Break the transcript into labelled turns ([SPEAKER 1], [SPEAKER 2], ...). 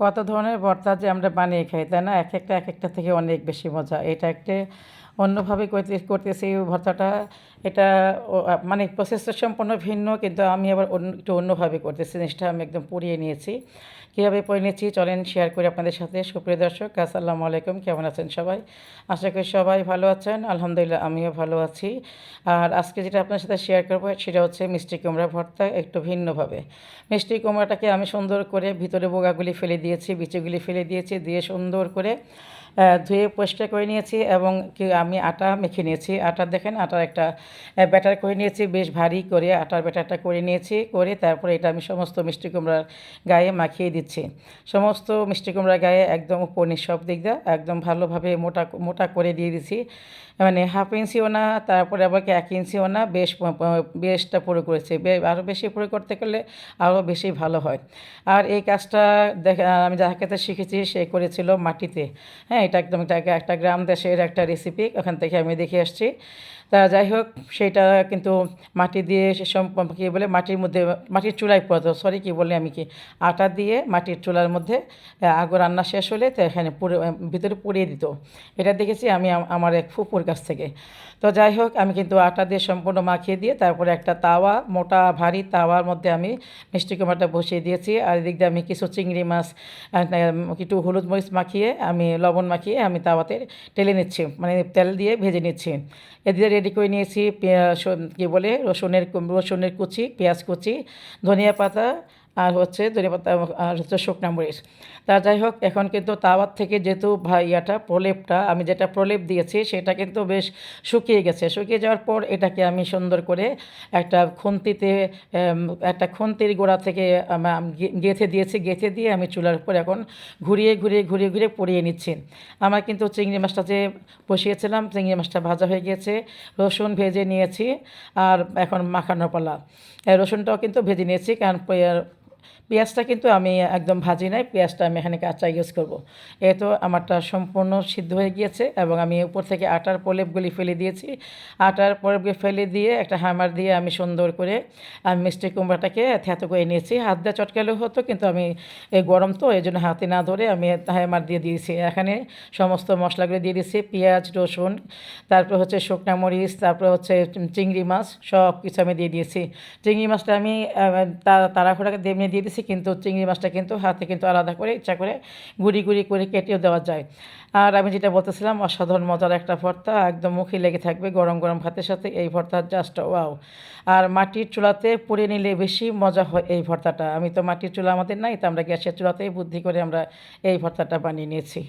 [SPEAKER 1] কত ধরনের ভর্তা যে আমরা বানিয়ে খাই, তাই না? এক একটা এক একটা থেকে অনেক বেশি মজা। এটা একটা অন্যভাবে করতে, করতেছি ভর্তাটা। এটা মানে প্রসেসটা সম্পূর্ণ ভিন্ন, কিন্তু আমি আবার অন্য, একটু অন্যভাবে করতেছি। জিনিসটা আমি একদম পুড়িয়ে নিয়েছি। কীভাবে পরে নিয়েছি চলেন শেয়ার করি আপনাদের সাথে। সুপ্রিয় দর্শক, আসসালামু আলাইকুম। কেমন আছেন সবাই? আশা করি সবাই ভালো আছেন। আলহামদুলিল্লাহ, আমিও ভালো আছি। আর আজকে যেটা আপনার সাথে শেয়ার করব, সেটা হচ্ছে মিষ্টি কুমড়া ভর্তা, একটু ভিন্নভাবে। মিষ্টি কুমড়াটাকে আমি সুন্দর করে ভিতরে বোগাগুলি ফেলে দিয়েছি বিচিগুলি ফেলে দিয়েছি, দিয়ে সুন্দর করে ধুয়ে পরিষ্কার করে নিয়েছি এবং আমি আটা মেখে নিয়েছি। আটা দেখেন, আটার একটা ব্যাটার করে নিয়েছি, বেশ ভারী করে আটার ব্যাটারটা করে নিয়েছি, করে তারপরে এটা আমি সমস্ত মিষ্টি কুমড়ার গায়ে মাখিয়ে দিচ্ছি। সমস্ত মিষ্টি কুমড়ার গায়ে একদম উপর সব দিক দিয়ে একদম ভালোভাবে মোটা মোটা করে দিয়ে দিচ্ছি। মানে হাফ ইঞ্চিও না, তারপরে আবার এক ইঞ্চিও না, বেশ বেশটা পুরো করেছে। আরও বেশি পুরো করতে গেলে আরও বেশি ভালো হয়। আর এই কাজটা দেখা, আমি যার কাছে শিখেছি, সে করেছিল মাটিতে। হ্যাঁ এটা একদম একটা গ্রাম দেশের একটা রেসিপি ওখান থেকে আমি দেখে আসছি। তা যাই হোক, সেটা কিন্তু মাটি দিয়ে সেসব কী বলে, মাটির মধ্যে, মাটির চুলায় পড়তো সরি কী বলে আমি কি, আটা দিয়ে মাটির চুলার মধ্যে আগুন রান্না শেষ হলে তো এখানে পুরো, ভিতরে পুড়িয়ে দিত। এটা দেখেছি আমি আমার এক ফুপুর কাছ থেকে। তো যাই হোক, আমি কিন্তু আটা দিয়ে সম্পূর্ণ মাখিয়ে দিয়ে তারপরে একটা তাওয়া, মোটা ভারী তাওয়ার মধ্যে আমি মিষ্টি কুমারটা বসিয়ে দিয়েছি। আর এদিক দিয়ে আমি কিছু চিংড়ি মাছ একটু হলুদ মরিচ মাখিয়ে আমি লবণ মাখিয়ে আমি তাওয়াতে টেলে নিচ্ছি মানে তেল দিয়ে ভেজে নিচ্ছি। এদিকে রেডি করে নিয়েছি কী বলে, রসুনের রসুনের কুচি, পেঁয়াজ কুচি, ধনিয়া পাতা আর হচ্ছে ধনিয়া পাতা আর হচ্ছে শুকনা মরিচ। তা যাই হোক, এখন কিন্তু তাওয়ার থেকে যেহেতু ভাই ইয়াটা প্রলেপটা, আমি যেটা প্রলেপ দিয়েছি, সেটা কিন্তু বেশ শুকিয়ে গেছে। শুকিয়ে যাওয়ার পর এটাকে আমি সুন্দর করে একটা খুন্তিতে একটা খুন্তির গোড়া থেকে গেঁথে দিয়েছি। গেঁথে দিয়ে আমি চুলার উপর এখন ঘুরিয়ে ঘুরিয়ে ঘুরিয়ে ঘুরিয়ে পরিয়ে নিচ্ছি। আমার কিন্তু চিংড়ি মাছটা যে বসিয়েছিলাম, চিংড়ি মাছটা ভাজা হয়ে গিয়েছে, রসুন ভেজে নিয়েছি, আর এখন মাখানো পালা। রসুনটাও কিন্তু ভেজে নিয়েছি, কারণ পেঁয়াজটা কিন্তু আমি একদম ভাজি নাই, পেঁয়াজটা আমি এখানে কাঁচা ইউজ করব। এ তো আমারটা সম্পূর্ণ সিদ্ধ হয়ে গিয়েছে এবং আমি উপর থেকে আটার প্রলেপগুলি ফেলে দিয়েছি। আটার প্রলেপগুলি ফেলে দিয়ে একটা হ্যামার দিয়ে আমি সুন্দর করে আমি মিষ্টি কুমড়াটাকে থ্যাতো করে নিয়েছি। হাত দিয়ে চটকালেও হতো, কিন্তু আমি এই গরম তো, এই জন্য হাতে না ধরে আমি হ্যামার দিয়ে দিয়েছি। এখানে সমস্ত মশলাগুলো দিয়ে দিয়েছি, পেঁয়াজ, রসুন, তারপর হচ্ছে শুকনা মরিচ, তারপর হচ্ছে চিংড়ি মাছ সব কিছু আমি দিয়ে দিয়েছি। চিংড়ি মাছটা আমি তাড়াহুড়াকে দিয়ে দিয়ে দিছি, কিন্তু চিংড়ি মাছটা কিন্তু হাতে কিন্তু আলাদা করে ইচ্ছা করে গুড়ি গুড়ি করে কেটেও দেওয়া যায়। আর আমি যেটা বলতেছিলাম, অসাধারণ মজার একটা ভর্তা, একদম মুখে লেগে থাকবে গরম গরম ভাতের সাথে এই ভর্তার জাস্ট ওয়াও আর মাটির চুলাতে পুড়ে নিলে বেশি মজা হয় এই ভর্তাটা। আমি তো মাটির চুলা আমাদের নাই, তো আমরা গ্যাসের চুলাতেই বুদ্ধি করে আমরা এই ভর্তাটা বানিয়ে নিয়েছি।